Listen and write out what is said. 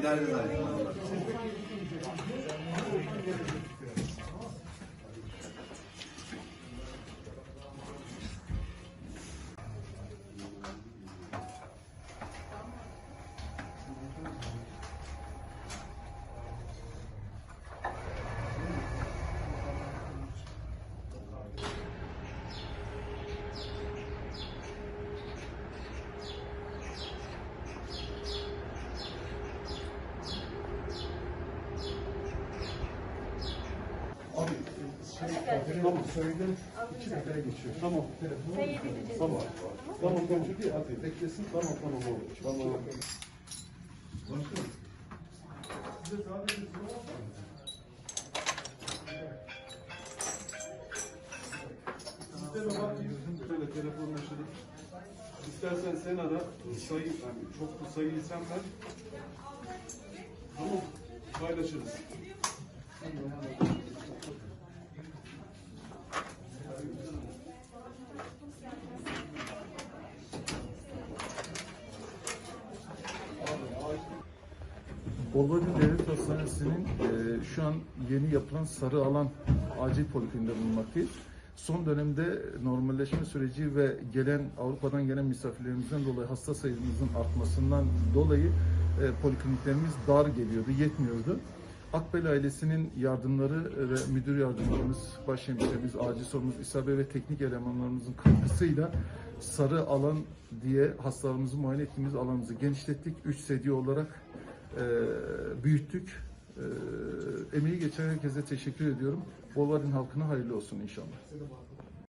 左ぐらい。Abi şey, tamam söyle. İki dakikaya geçiyor. Tamam. Tamam. Tamam komşu değil hadi beklesin. Tamam tamam olur. Tamam. Başkanım. Size sadece soru var bak. Şöyle telefonlaşalım. İstersen sen ara. Sayı, yani çok da sayıyı sen ver. Tamam. Paylaşırız. Bolvacı Devlet Hastanesi'nin e, şu an yeni yapılan sarı alan acil polikliniğinde bulunmaktayız. Son dönemde normalleşme süreci ve gelen Avrupa'dan gelen misafirlerimizden dolayı hasta sayımızın artmasından dolayı e, polikliniklerimiz dar geliyordu, yetmiyordu. Akbel ailesinin yardımları ve müdür yardımcımız, başhemşiremiz, acil sorumuz, İsa Bey ve teknik elemanlarımızın katkısıyla sarı alan diye hastalarımızı muayene ettiğimiz alanımızı genişlettik. 3 sedye olarak büyüttük. E, emeği geçen herkese teşekkür ediyorum. Bolvar'ın halkına hayırlı olsun inşallah.